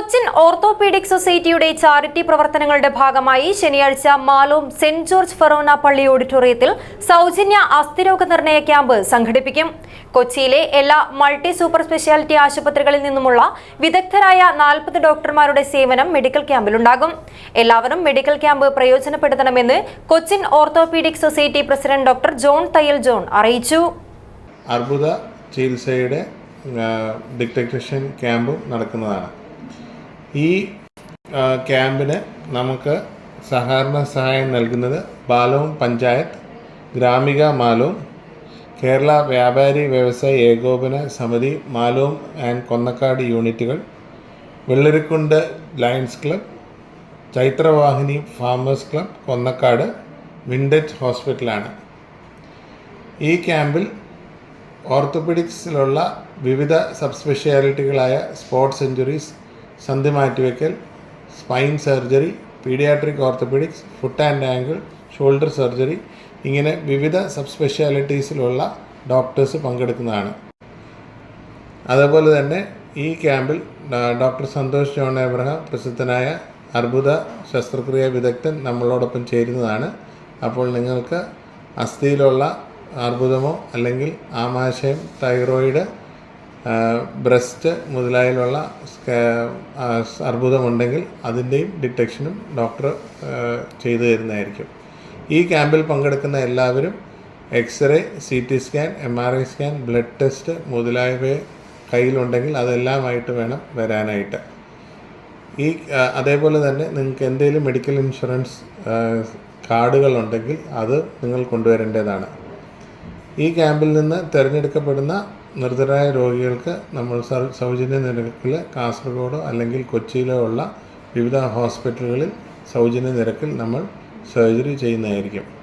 Cochin orthopaedic സൊസൈറ്റിയുടെ charity പ്രവർത്തനങ്ങളുടെ ഭാഗമായി ശനിയാഴ്ച മാലോം സെന്റ് ജോർജ് ഫെറോന പള്ളി ഓഡിറ്റോറിയത്തിൽ സൗജന്യ അസ്ഥിരോഗ നിർണയ ക്യാമ്പ് സംഘടിപ്പിക്കും. കൊച്ചിയിലെ എല്ലാ മൾട്ടി സൂപ്പർ സ്പെഷ്യാലിറ്റി ആശുപത്രികളിൽ നിന്നുമുള്ള വിദഗ്ധരായ നാൽപ്പത് ഡോക്ടർമാരുടെ സേവനം മെഡിക്കൽ ക്യാമ്പിലുണ്ടാകും. എല്ലാവരും മെഡിക്കൽ ക്യാമ്പ് പ്രയോജനപ്പെടുത്തണമെന്ന് Cochin orthopaedic society president doctor John Thayyil John അറിയിച്ചു. അർബുദ ചികിത്സയുടെ ഡിറ്റക്ടേഷൻ ക്യാമ്പും നടക്കുന്നതാണ്. ഈ ക്യാമ്പിന് നമുക്ക് സഹകരണ സഹായം നൽകുന്നത് ബാലവും പഞ്ചായത്ത് ഗ്രാമിക മാലവും കേരള വ്യാപാരി വ്യവസായ ഏകോപന സമിതി മാലവും ആൻഡ് കൊന്നക്കാട് യൂണിറ്റുകൾ Vellarikundu lions club Chaithravahini farmers club Konnakkad വിൻഡറ്റ് ഹോസ്പിറ്റലാണ്. ഈ ക്യാമ്പിൽ ഓർത്തോപെഡിക്സിലുള്ള വിവിധ സബ്സ്പെഷ്യാലിറ്റികളായ സ്പോർട്സ് ഇഞ്ചുറീസ് സന്ധി മാറ്റിവെക്കൽ spine surgery paediatric orthopaedics foot and ankle shoulder surgery ഇങ്ങനെ വിവിധ സബ് സ്പെഷ്യാലിറ്റീസിലുള്ള ഡോക്ടേഴ്സ് പങ്കെടുക്കുന്നതാണ്. അതേപോലെ തന്നെ ഈ ക്യാമ്പിൽ ഡോക്ടർ സന്തോഷ് ജോൺ എബ്രഹാം പ്രസിദ്ധനായ അർബുദ ശസ്ത്രക്രിയ വിദഗ്ധൻ നമ്മളോടൊപ്പം ചേരുന്നതാണ്. അപ്പോൾ നിങ്ങൾക്ക് അസ്ഥിയിലുള്ള അർബുദമോ അല്ലെങ്കിൽ ആമാശയം തൈറോയിഡ് ബ്രസ്റ്റ് മുതലായുള്ള അർബുദമുണ്ടെങ്കിൽ അതിന്റെയും ഡിറ്റക്ഷനും ഡോക്ടർ ചെയ്തു തരുന്നതായിരിക്കും. ഈ ക്യാമ്പിൽ പങ്കെടുക്കുന്ന എല്ലാവരും X ray C T scan M R I scan blood test മുതലായവയെ കയ്യിലുണ്ടെങ്കിൽ അതെല്ലാമായിട്ട് വേണം വരാനായിട്ട്. ഈ അതേപോലെ തന്നെ നിങ്ങൾക്ക് എന്തെങ്കിലും മെഡിക്കൽ ഇൻഷുറൻസ് കാർഡുകളുണ്ടെങ്കിൽ അത് നിങ്ങൾ കൊണ്ടുവരേണ്ടതാണ്. ഈ ക്യാമ്പിൽ നിന്ന് തിരഞ്ഞെടുക്കപ്പെടുന്ന നിർദ്ധരായ രോഗികൾക്ക് നമ്മൾ സൗജന്യ നിരക്കിൽ കാസർഗോഡോ അല്ലെങ്കിൽ കൊച്ചിയിലോ ഉള്ള വിവിധ ഹോസ്പിറ്റലുകളിൽ സൗജന്യ നിരക്കിൽ നമ്മൾ സർജറി ചെയ്യുന്നതായിരിക്കും.